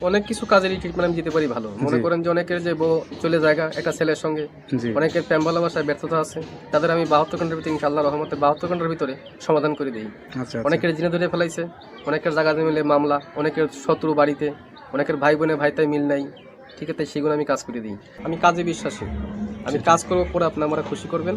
অনেক কিছু কাজেরই ট্রিটমেন্ট আমি দিতে পারি ভালো। মনে করেন যে অনেকের যে বউ চলে জায়গা একটা ছেলের সঙ্গে অনেকের প্রেম ভালোবাসায় ব্যর্থতা আছে তাদের আমি বাহাত্তর ঘণ্টার ভিতরে ইনশাল্লাহ রহমতে বাহাত্তর ঘণ্টার ভিতরে সমাধান করে দিই। আচ্ছা আচ্ছা। অনেকের জিনে ধরে ফেলাইছে অনেকের জায়গা মিলে মামলা অনেকের শত্রু বাড়িতে অনেকের ভাই বোনে ভাইতাই মিল নাই ঠিক আছে সেগুলো আমি কাজ করে দিই। আমি কাজে বিশ্বাসী। আমি কাজ করব পরে আপনি আমরা খুশি করবেন।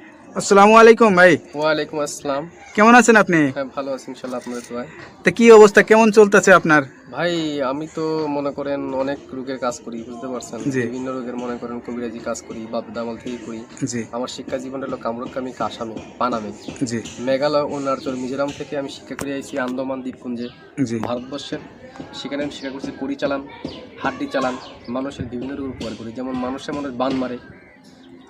আসসালামু আলাইকুম ভাই। ওয়ালাইকুম আসসালাম। কেমন আছেন আপনি? হ্যাঁ ভালো আছি আপনাদের তা কি অবস্থা? কেমন চলতেছে আপনার? ভাই আমি তো মনে করেন অনেক রোগের কাজ করি বুঝতে পারছেন? বিভিন্ন রোগের মনে করেন কবিরাজি কাজ করি বাপ দামাল থেকে করি। আমার শিক্ষা জীবনটা হলো কামরুকামি কাসামে পানামে। জি। মেঘালয় নারচর মিজোরাম থেকে আমি শিক্ষা করে আইছি আন্দামান দ্বীপপুঞ্জে। ভারতবর্ষের সেখানে আমি শিক্ষা করছি কড়ি চালান হাড্ডি চালান মানুষের বিভিন্ন রোগ উপকার করি। যেমন মানুষের মানুষ বান মারে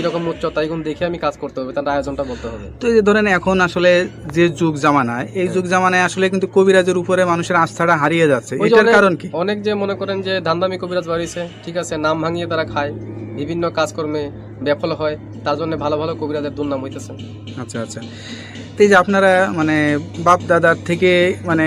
কীরকম উচ্চতা এগুলো দেখে আমি কাজ করতে হবে তার আয়োজনটা বলতে হবে। তো এই যে ধরেন এখন আসলে যে যুগ জামানায় এই যুগ জামানায় আসলে কিন্তু কবিরাজের উপরে মানুষের আস্থাটা হারিয়ে যাচ্ছে। এটার অনেক- কারণ কি? অনেক যে মনে করেন যে ধান্দামি কবিরাজ বাড়িছে ঠিক আছে নাম ভাঙিয়ে তারা খায় বিভিন্ন কাজকর্মে ব্যাফল হয় তার জন্য ভালো ভালো কবিরাজের দুর্নাম হইতেছে। আচ্ছা আচ্ছা। তো এই যে আপনারা মানে বাপ দাদার থেকে মানে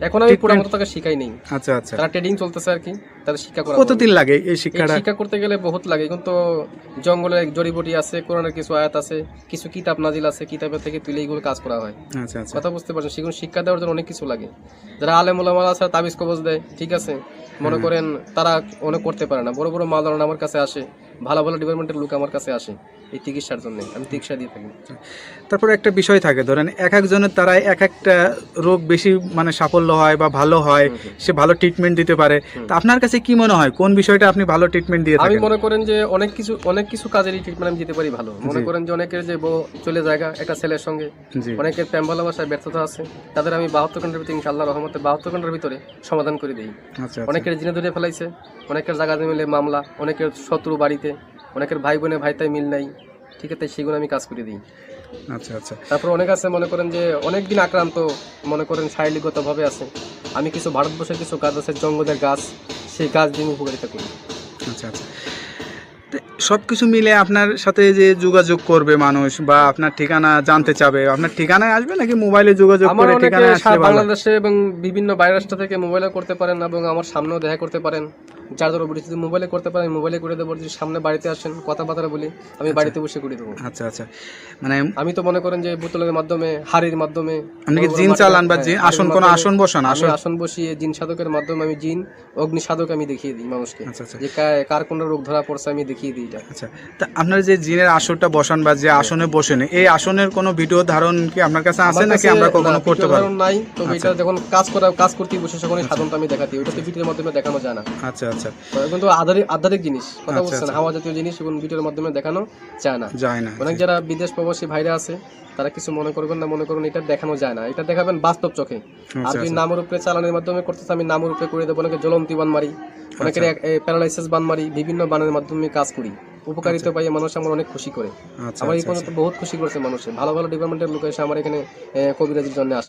এখন আমি পুরো Treatment- মতো তাকে শিখাই নেই। আচ্ছা আচ্ছা। তারা ট্রেডিং চলতেছে আর কি তাদের শিক্ষা করা কতদিন লাগে এই শিক্ষাটা? শিক্ষা করতে গেলে বহুত লাগে কিন্তু জঙ্গলে জড়িবটি আছে কোরআনের কিছু আয়াত আছে কিছু কিতাব নাজিল আছে কিতাবের থেকে তুলে এইগুলো কাজ করা হয়। আচ্ছা আচ্ছা। কথা বুঝতে পারছেন সেগুলো শিক্ষা দেওয়ার জন্য অনেক কিছু লাগে। যারা আলেম ওলামাল আছে তাবিজ কবজ দেয় ঠিক আছে? মনে করেন তারা অনেক করতে পারে না। বড় বড় মালদারণ আমার কাছে আসে ভালো ভালো ডিপার্টমেন্টের লোক আমার কাছে আসে এই চিকিৎসার জন্য। আমি চিকিৎসা দিয়ে থাকি। তারপরে একটা বিষয় থাকে ধরেন এক একজনের তারা এক একটা রোগ বেশি মানে সাফল্য হয় বা ভালো হয়। সে ভালো ট্রিটমেন্ট দিতে পারে। তা আপনার কাছে কি মনে হয়? কোন বিষয়টা আপনি ভালো ট্রিটমেন্ট দিয়ে আমি মনে করেন যে অনেক কিছু অনেক কিছু কাজের ট্রিটমেন্ট আমি দিতে পারি ভালো। মনে করেন যে অনেকের যে বউ চলে জায়গা একটা ছেলের সঙ্গে অনেকের প্রেম ভালোবাসায় ব্যর্থতা আছে। তাদের আমি বাহাত্তর ঘণ্টার ভিতরে ইনশাল্লাহ রহমতে বাহাত্তর ঘণ্টার ভিতরে সমাধান করে দিই। আচ্ছা আচ্ছা। অনেকের জিনে ধরে ফেলাইছে। অনেকের জায়গাতে মিলে মামলা অনেকের শত্রু বাড়িতে অনেকের ভাই বোনে ভাইতাই মিল নাই। ঠিক আছে সেগুলো আমি কাজ করে দিই। আচ্ছা আচ্ছা। তারপর অনেক আছে মনে করেন যে অনেক দিন আক্রান্ত মনে করেন শারীরিকগতভাবে আছে। আমি কিছু ভারতবর্ষের কিছু গাছ আছে জঙ্গলের গাছ সেই গাছ দিয়ে উপকারিতা করি। আচ্ছা আচ্ছা। সব কিছু মিলে আপনার সাথে যে যোগাযোগ করবে মানুষ বা আপনার ঠিকানা জানতে চাবে আপনার ঠিকানায় আসবে নাকি মোবাইলে যোগাযোগ করে আসলে বাংলাদেশে এবং বিভিন্ন বাইরের রাষ্ট্র থেকে মোবাইলে করতে পারেন এবং আমার সামনেও দেখা করতে পারেন। যার বলি যদি মোবাইলে করতে পারেন মোবাইলে করে দেবো যদি সামনে বাড়িতে আসেন কথাবার্তা বলি আমি বাড়িতে বসে করে দেবো। আচ্ছা আচ্ছা। মানে আমি তো মনে করেন যে বোতলের মাধ্যমে হাড়ির মাধ্যমে আপনি জিন চালান বা জিন আসন কোনো আসন বসান আসন? আসন বসিয়ে জিন সাধকের মাধ্যমে আমি জিন অগ্নি সাধক আমি দেখিয়ে দিই মানুষকে। আচ্ছা আচ্ছা। যে কার কোন রোগ ধরা পড়ছে আমি দেখিয়ে দিই এটা। আচ্ছা। তা আপনার যে জিনের আসনটা বসান বা যে আসনে বসেন এই আসনের কোনো ভিডিও ধারণ কি আপনার কাছে আছে নাকি আমরা কখনো করতে ধারণ নাই তবে আচ্ছা। এটা যখন কাজ করা কাজ করতে বসে এই সাধনটা আমি দেখাতে ওটা তো ভিডিওর মাধ্যমে দেখানো যায় না। আচ্ছা। আচ্ছা। কিন্তু আধারিক আধ্যাত্মিক জিনিস কথা আচ্ছা, বলছেন আচ্ছা। হাওয়া জাতীয় জিনিস এবং ভিডিওর মাধ্যমে দেখানো যায় না। যায় না অনেক যারা বিদেশ প্রবাসী ভাইরা আছে তারা কিছু মনে করবেন না মনে করুন এটা দেখানো যায় না। এটা দেখাবেন বাস্তব চোখে। আর যদি নামের উপরে চালানোর মাধ্যমে করতেছে আমি নামের উপরে করে দেবো অনেকে জ্বলন্তি বান মারি অনেকের প্যারালাইসিস বান মারি বিভিন্ন বানের মাধ্যমে কাজ করি। উপকারিতা পাই মানুষ আমার অনেক খুশি করে। আমার এই পর্যন্ত বহুত খুশি করেছে মানুষে। ভালো ভালো ডিপার্টমেন্টের লোক এসে আমার এখানে কবিরাজির জন্য আসে।